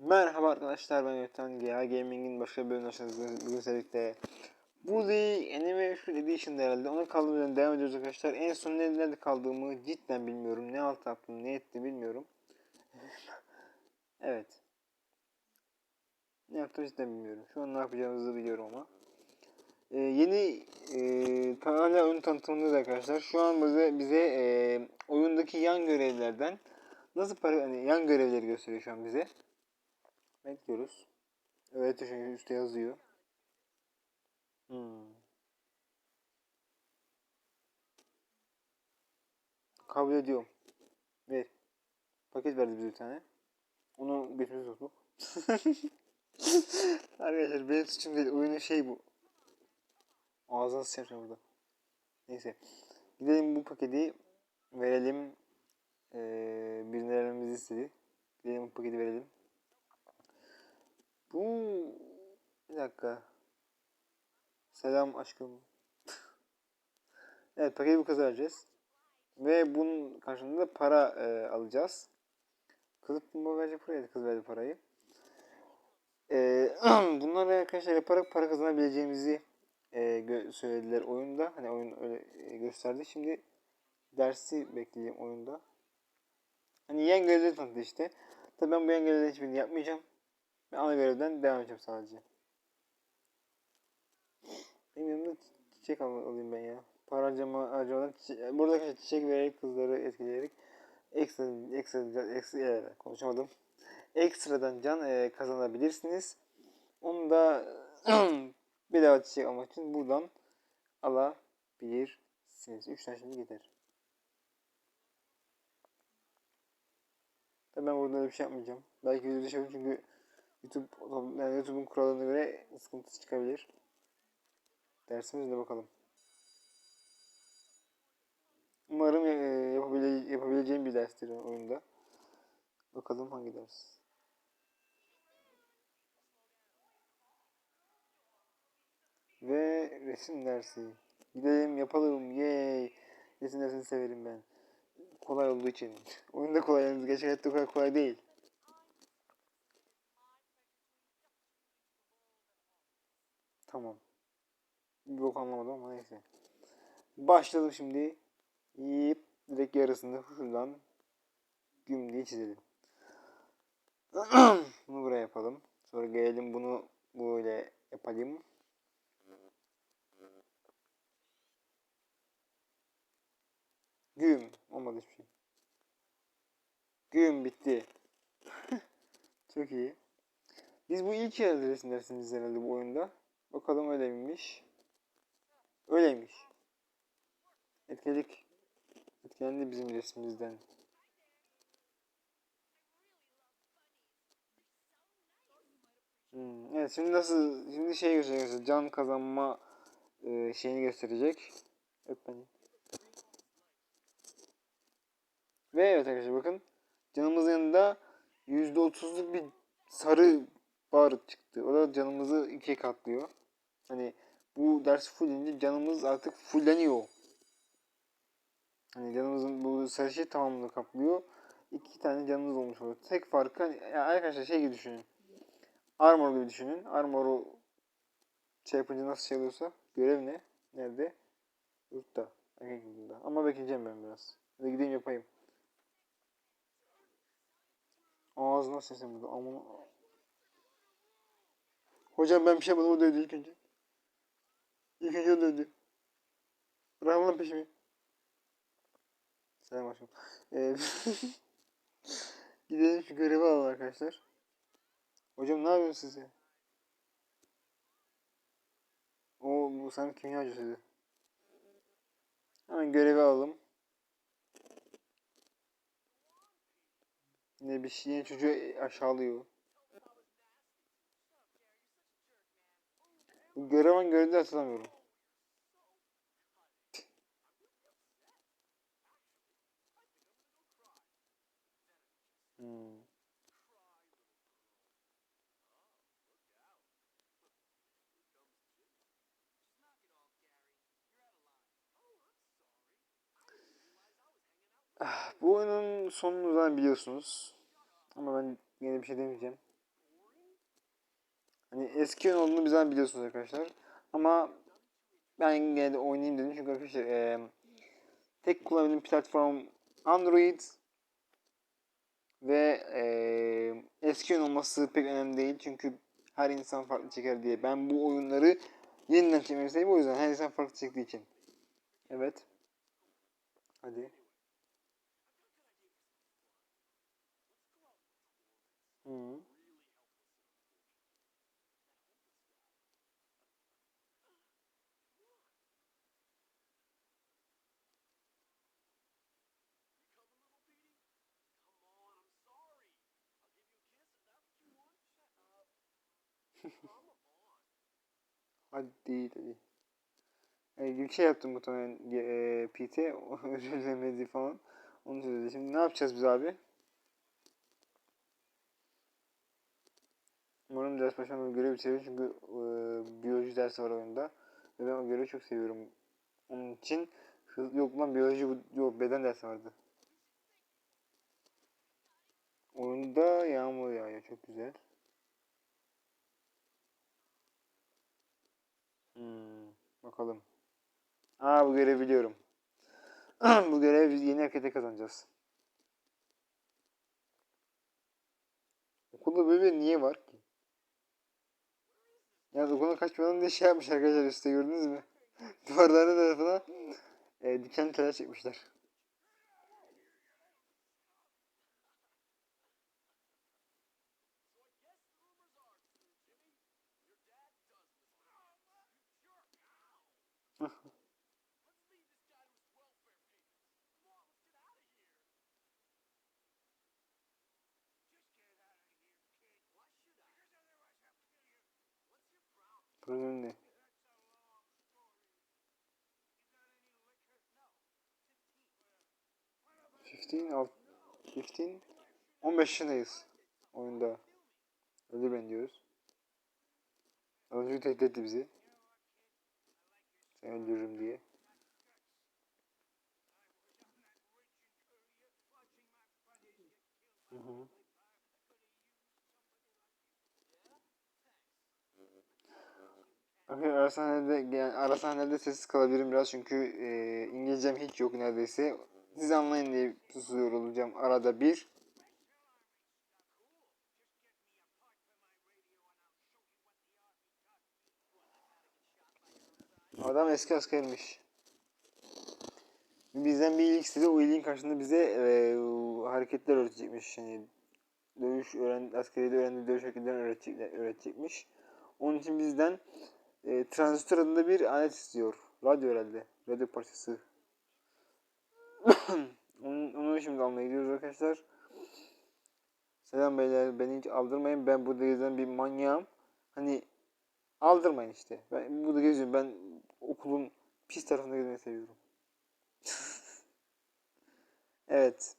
Merhaba arkadaşlar ben Gökten GA Gaming'in başka bir hoşçakalınız. Bugün sizlerle Bully Animation Edition'da herhalde ona kaldığımız yerden devam ediyoruz arkadaşlar. En son nerede kaldığımı cidden bilmiyorum. Ne alt yaptım ne etti bilmiyorum. evet. Ne yaptım cidden bilmiyorum. Şu an ne yapacağımızı biliyorum ama. Ee, yeni e, hala oyun tanıtımındayız arkadaşlar. Şu an bize, bize e, oyundaki yan görevlerden nasıl para hani yan görevleri gösteriyor şu an bize. Bekliyoruz. Evet çünkü üstte yazıyor. Hmm. Kabul ediyorum. Ver. Paket verdi bize bir tane. Onu götümüze soktuk. Arkadaşlar benim suçum değil. Oyunun şey bu. Ağzını sıçrayım burada. Neyse. Gidelim bu paketi verelim. Ee, birine vermemizi istedi. Gidelim bu paketi verelim. Bu bir dakika. Selam aşkım. evet paketi bu kıza vereceğiz. Ve bunun karşılığında da para e, alacağız. Kız bu verecek parayı, kız verdi parayı. E, bunları arkadaşlar yaparak para kazanabileceğimizi e, söylediler oyunda. Hani oyun öyle e, gösterdi. Şimdi dersi bekleyeceğim oyunda. Hani yan görevleri tanıttı işte. Tabii ben bu yan görevlerin hiçbirini yapmayacağım. Ben ana görevden devam edeceğim sadece. Benim yanımda çi- çiçek al- alayım ben ya. Para harcama harcamadan burada arkadaşlar çiçek vererek kızları etkileyerek ekstra ekstra ekstra e, konuşamadım. Ekstradan can e, kazanabilirsiniz. Onu da bedava çiçek almak için buradan alabilirsiniz. 3 tane şimdi. Tabii ben burada bir şey yapmayacağım. Belki dışı çünkü YouTube yani YouTube'un kurallarına göre sıkıntısı çıkabilir. Dersimizde bakalım. Umarım e, yapabile yapabileceğim bir derstir oyunda. Bakalım hangi ders. Ve resim dersi. Gidelim yapalım. Yay. Resim dersini severim ben. Kolay olduğu için. Oyunda kolay. yalnız Gerçek hayatta kolay değil. Tamam. Bir bok anlamadım ama neyse. Başladım şimdi. Yiyip direkt yarısını şuradan güm diye çizelim. bunu buraya yapalım. Sonra gelelim bunu böyle yapalım. Güm. Olmadı hiçbir şey. Güm bitti. Çok iyi. Biz bu ilk yerde resim dersimiz herhalde bu oyunda. Bakalım öyle miymiş? Öyleymiş. Etkiledik. Etkilendi bizim resmimizden. Hmm, evet şimdi nasıl şimdi şey gösterecek can kazanma e, şeyini gösterecek. Öp beni. Ve evet arkadaşlar bakın canımızın yanında %30'luk bir sarı bar çıktı. O da canımızı ikiye katlıyor. Hani bu ders fullince canımız artık fulleniyor. Hani canımızın bu sarı şey tamamını kaplıyor. İki tane canımız olmuş oluyor. Tek farkı hani, arkadaşlar şey gibi düşünün. Armor gibi düşünün. Armor'u şey yapınca nasıl şey oluyorsa görev ne? Nerede? Yurtta. Erkek yurdunda. Ama bekleyeceğim ben biraz. Hadi gideyim yapayım. Ağzına sesim burada. Aman. Hocam ben bir şey yapmadım. O dövdü ilk önce. O dövdü. Bırak lan peşimi. Selam aşkım. Ee, Gidelim şu görevi alalım arkadaşlar. Hocam ne yapıyorsunuz siz ya? O bu sanki kimya hocasıydı. Hemen görevi alalım. Ne bir şey yine çocuğu aşağılıyor. Bu görev hangi görevde hatırlamıyorum. Hmm. Ah, Bu oyunun sonunu zaten biliyorsunuz. Ama ben yine bir şey demeyeceğim. Hani eski oyun olduğunu bizden biliyorsunuz arkadaşlar. Ama ben yine de oynayayım dedim çünkü arkadaşlar eee tek kullanabildiğim platform Android ve eee eski oyun olması pek önemli değil çünkü her insan farklı çeker diye. Ben bu oyunları yeniden çekmek istedim o yüzden her insan farklı çektiği için. Evet. Hadi. Hı. Hadi hadi. E, bir şey yaptım muhtemelen e, PT. Özür dilemedi falan. Onu söyledi. Şimdi ne yapacağız biz abi? Umarım ders başında görev bitirir çünkü e, biyoloji dersi var oyunda. Ve ben o görevi çok seviyorum. Onun için yok lan biyoloji bu- yok beden dersi vardı. Oyunda yağmur yağıyor çok güzel. Hmm, bakalım. Aa bu görevi biliyorum. bu görevi biz yeni hareket kazanacağız. Okulda böyle niye var ki? Ya okula kaçmayalım diye şey yapmış arkadaşlar üstte gördünüz mü? Duvarların tarafına e, diken çekmişler. Ne? Fifteen, alt, fifteen, 15 yaşındayız oyunda. Öldür beni diyoruz. Önce tehdit etti bizi. Seni öldürürüm diye. Hı hı. Arkadaşlar ara sahnede, yani ara sahnede sessiz kalabilirim biraz çünkü e, İngilizcem hiç yok neredeyse. Siz anlayın diye susuyor olacağım arada bir. Adam eski askermiş. Bizden bir iyilik istedi. O iyiliğin karşılığında bize e, hareketler öğretecekmiş. Yani dövüş öğren askeriyede öğrendiği dövüş hareketlerini öğretecek, öğretecekmiş. Onun için bizden e, transistör adında bir alet istiyor. Radyo herhalde. Radyo parçası. onu, onu şimdi almaya gidiyoruz arkadaşlar. Selam beyler. Beni hiç aldırmayın. Ben burada gezen bir manyağım. Hani aldırmayın işte. Ben burada geziyorum. Ben okulun pis tarafında gezmeyi seviyorum. evet.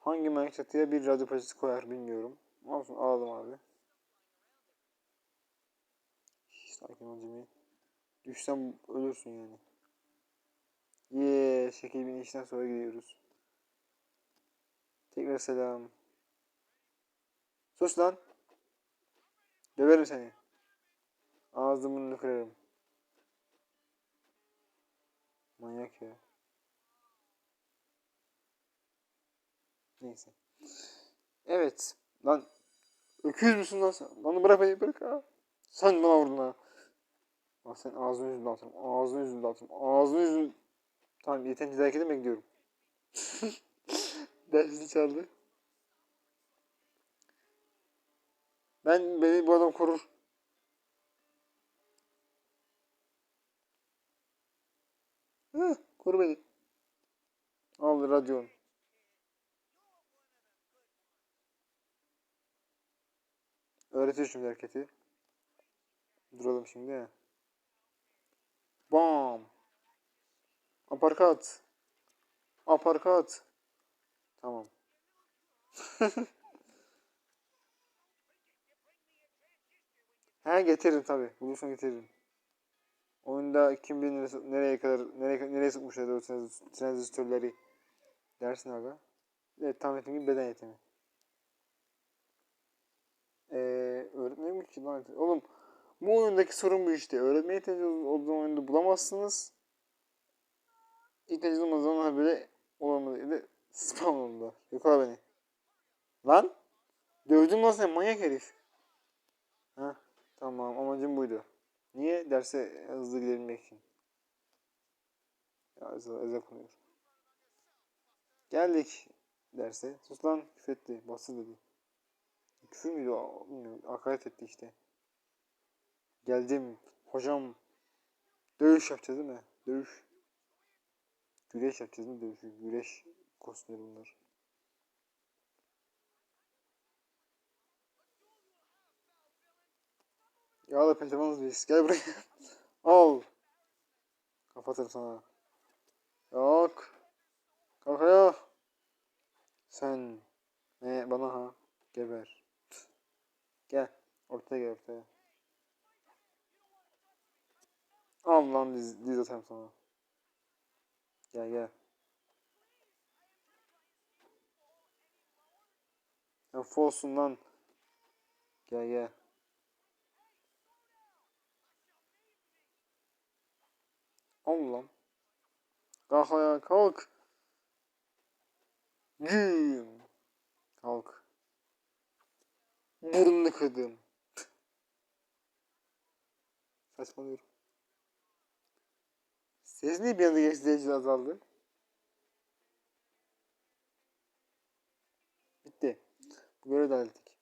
Hangi çatıya bir radyo parçası koyar bilmiyorum. Olsun alalım abi. Sakin ol Jimmy. Düşsem ölürsün yani. Yeee şekil bin işten sonra gidiyoruz. Tekrar selam. Sus lan. Döverim seni. Burnunu kırarım. Manyak ya. Neyse. Evet. Lan öküz müsün lan sen? Lan bırak beni bırak ha. Sen bana vurdun ha. Bak sen ağzını yüzünü dağıtırım. Ağzını yüzünü dağıtırım. Ağzını yüzünü... Tamam yeterince dayak edin ben gidiyorum. Dersini çaldı. Ben beni bu adam korur. Heh, koru beni. Al radyon. Öğretiyor şimdi hareketi. Duralım şimdi ya. Bam. Aparkat. Aparkat. Tamam. He getiririm tabi. Bulursan getiririm. Oyunda kim bilir nereye kadar nereye, nereye sıkmışlar o transistörleri. Dersin aga. Evet tam ettiğim gibi beden eğitimi. Ee, öğretmen ki lan. Oğlum bu oyundaki sorun bu işte. Öğrenmeye ihtiyacı olduğu oyunda bulamazsınız. İhtiyacı olmadığı zaman böyle olamadı. Da spam oldu. Yakala beni. Lan! Dövdüm lan sen manyak herif. Ha tamam amacım buydu. Niye? Derse hızlı gidebilmek için. Ya ezek ezek oluyor. Geldik derse. Sus lan küfretti. Bası dedi. Küfür müydü? Bilmiyorum. Hakaret etti işte. Geldim. Hocam. Dövüş yapacağız değil mi? Dövüş. Güreş yapacağız değil mi? Dövüş. Güreş kostümleri bunlar. Ya da pehlivanız biz. Gel buraya. Al. Kapatırım sana. Yok. Kalk ayağa. Sen. Ne bana ha. Geber. Gel. Ortaya gel ortaya. Al lan diz, diz atayım sana. Gel gel. Ya folsun lan. Gel gel. Allah'ım. Kalk ayağa kalk. Güm. Kalk. Burnunu kırdım. Saçmalıyorum. Ses niye bir anda geçti derece azaldı? Bitti. Görevi de hallettik.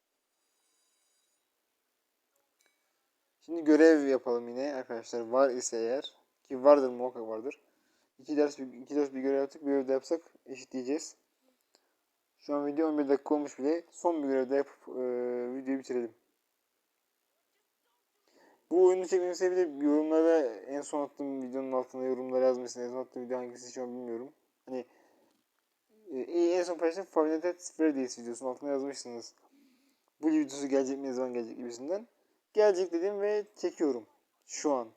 Şimdi görev yapalım yine arkadaşlar. Var ise eğer. Ki vardır muhakkak vardır. İki ders, bir, iki ders bir görev yaptık. Bir de yapsak eşitleyeceğiz. Şu an video 11 dakika olmuş bile. Son bir görev de yapıp e, videoyu bitirelim. Bu oyunu çekmemin sebebi de yorumlara en son attığım videonun altına yorumlara yazmışsın. En son attığım video hangisi şu an bilmiyorum. Hani e, en son paylaştığım Five Nights Freddy's videosunun altına yazmışsınız. Bu videosu gelecek mi ne zaman gelecek gibisinden. Gelecek dedim ve çekiyorum. Şu an.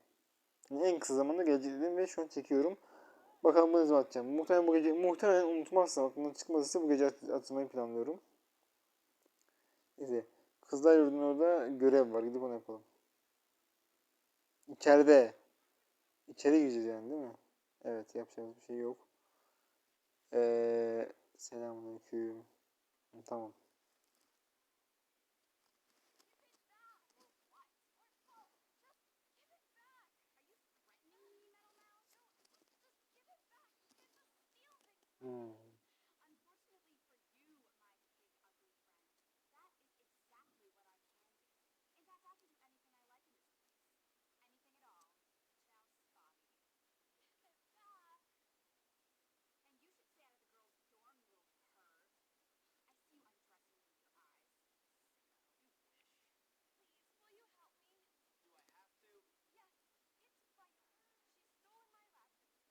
Yani en kısa zamanda gelecek dedim ve şu an çekiyorum. Bakalım bu ne zaman atacağım. Muhtemelen bu gece, muhtemelen unutmazsam aklımdan çıkmazsa bu gece at, atmayı planlıyorum. Neyse. Kızlar Yurdu'nun orada görev var. Gidip onu yapalım. İçeride. İçeri gireceğiz değil mi? Evet yapacağımız bir şey yok. Ee, selamünaleyküm. Tamam.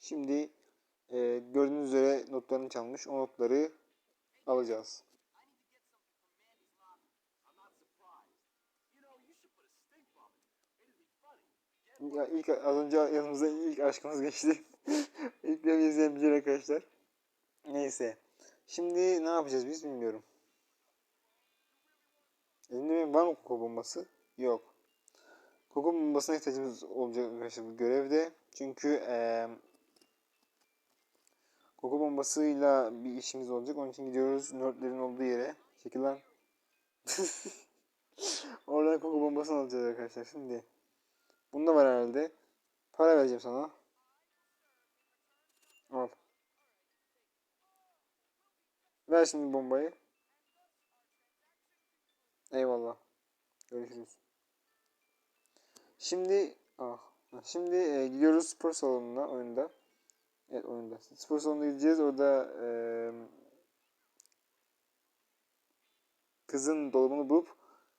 Şimdi e, gördüğünüz üzere notlarını çalmış. O notları alacağız. Ya ilk az önce yanımıza ilk aşkımız geçti. ilk bir izleyebilecek arkadaşlar. Neyse. Şimdi ne yapacağız biz bilmiyorum. Elimde benim var mı koku bombası? Yok. Koku bombasına ihtiyacımız olacak arkadaşlar bu görevde. Çünkü ee, koku bombasıyla bir işimiz olacak. Onun için gidiyoruz nerdlerin olduğu yere. Çekil lan. Oradan koku bombasını alacağız arkadaşlar şimdi. Bunda var herhalde. Para vereceğim sana. Al. Ver şimdi bombayı. Eyvallah. Görüşürüz. Şimdi ah şimdi e, gidiyoruz spor salonuna oyunda. Evet oyunda. Spor salonuna gideceğiz. Orada e, kızın dolabını bulup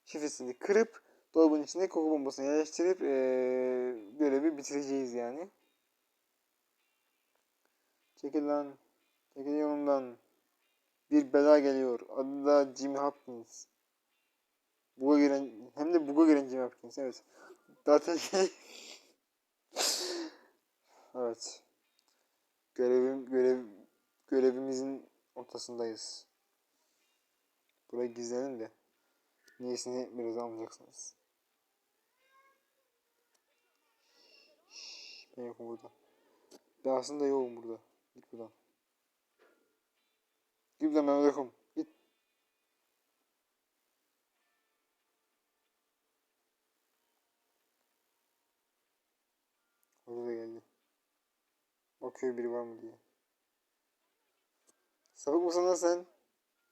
şifresini kırıp dolabın içine koku bombasını yerleştirip eee görevi bitireceğiz yani. Çekil lan. Çekil. Bir bela geliyor. Adı da Jimmy Hopkins. Buga giren, hem de buga giren Jimmy Hopkins. Evet. Zaten şey... evet. Görevim, görev, görevimizin ortasındayız. Buraya gizlenin de. Niyesini biraz anlayacaksınız. Ben yokum burada. Ben aslında yokum burada. Git buradan. Git buradan ben yokum. Git. Hoca da geldi. Bakıyor biri var mı diye. Sapık mısın lan sen?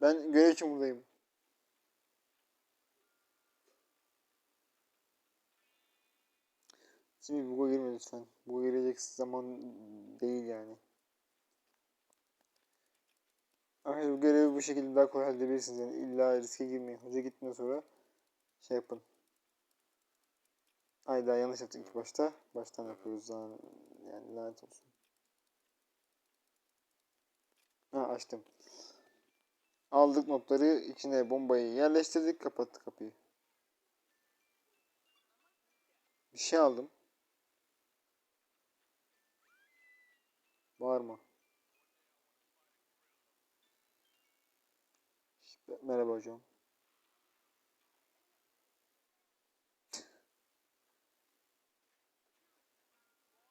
Ben görev için buradayım. Şimdi buga girme lütfen. Buga girecek zaman değil yani. Arkadaşlar bu görevi bu şekilde daha kolay halledebilirsiniz. Yani illa riske girmeyin. Hoca gittikten sonra şey yapın. Ay daha yanlış yaptık ilk başta. Baştan yapıyoruz yani, yani lanet olsun. Ha açtım. Aldık notları içine bombayı yerleştirdik kapattık kapıyı. Bir şey aldım. Bağırma. Merhaba hocam.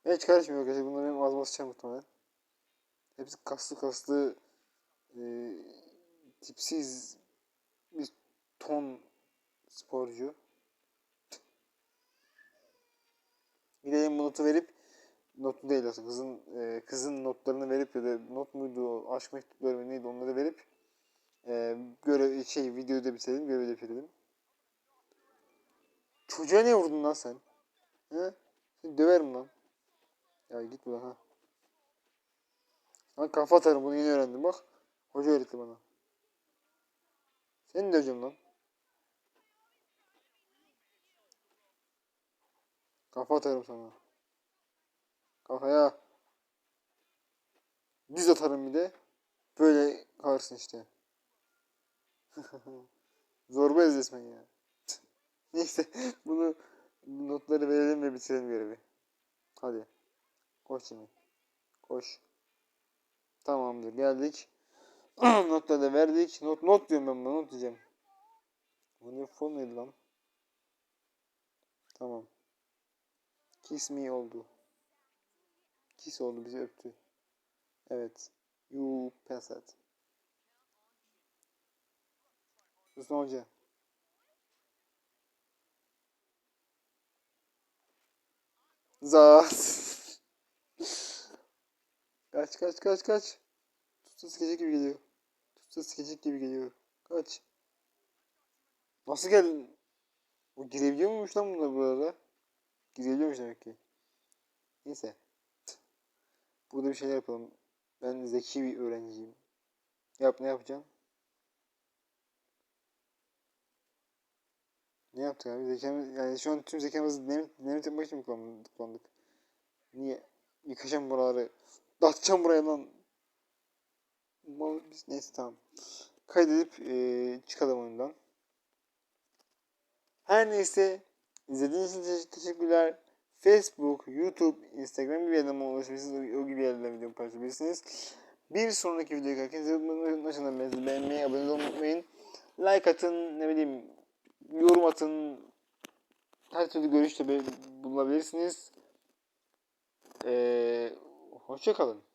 Hiç karışmıyor arkadaşlar. Bunlar benim ağzıma sıçar muhtemelen. Hepsi kaslı kaslı e, tipsiz bir ton sporcu. Gidelim bu notu verip notu değil aslında kızın e, kızın notlarını verip ya da not muydu aşk mektupları mı neydi onları verip e, görev şey videoyu da bitirelim görevi de bitirelim. Çocuğa niye vurdun lan sen? He? Seni döverim lan. Ya git buradan ha. Lan kafa atarım bunu yeni öğrendim bak. Hoca öğretti bana. Seni döveceğim lan. Kafa atarım sana. Kafaya. Düz atarım bir de. Böyle kalırsın işte. Zorba ez resmen ya. Neyse bunu notları verelim ve bitirelim görevi. Hadi. Koş şimdi. Koş. Tamamdır geldik. Notları verdik. Not not diyorum ben buna not diyeceğim. Bu ne fon neydi lan? Tamam. Kiss me oldu. Kiss oldu bizi öptü. Evet. You pass it. Hüsnü Hoca. Zat. kaç kaç kaç kaç. Tutsa sikecek gibi geliyor. Tutsa sikecek gibi geliyor. Kaç. Nasıl geldin? O girebiliyor muymuş lan bunlar burada? Girebiliyormuş demek ki. Neyse. Burada bir şeyler yapalım. Ben zeki bir öğrenciyim. Yap ne yapacaksın? Ne yaptık abi? Zekamız, yani şu an tüm zekamızı dinamit, dinamit yapmak için mi kullandık? Niye? Yıkacağım buraları. Dağıtacağım buraya lan. Biz neyse tamam. Kaydedip eee çıkalım oyundan. Her neyse izlediğiniz için te- teşekkürler. Facebook, YouTube, Instagram gibi bana ulaşabilirsiniz. O gibi yerlerden video paylaşabilirsiniz. Bir sonraki videoya kadar kendinize unutmayın. Beğenmeyi, abone olmayı unutmayın. Like atın, ne bileyim, yorum atın. Her türlü görüşte bulunabilirsiniz. Ee, hoşça kalın.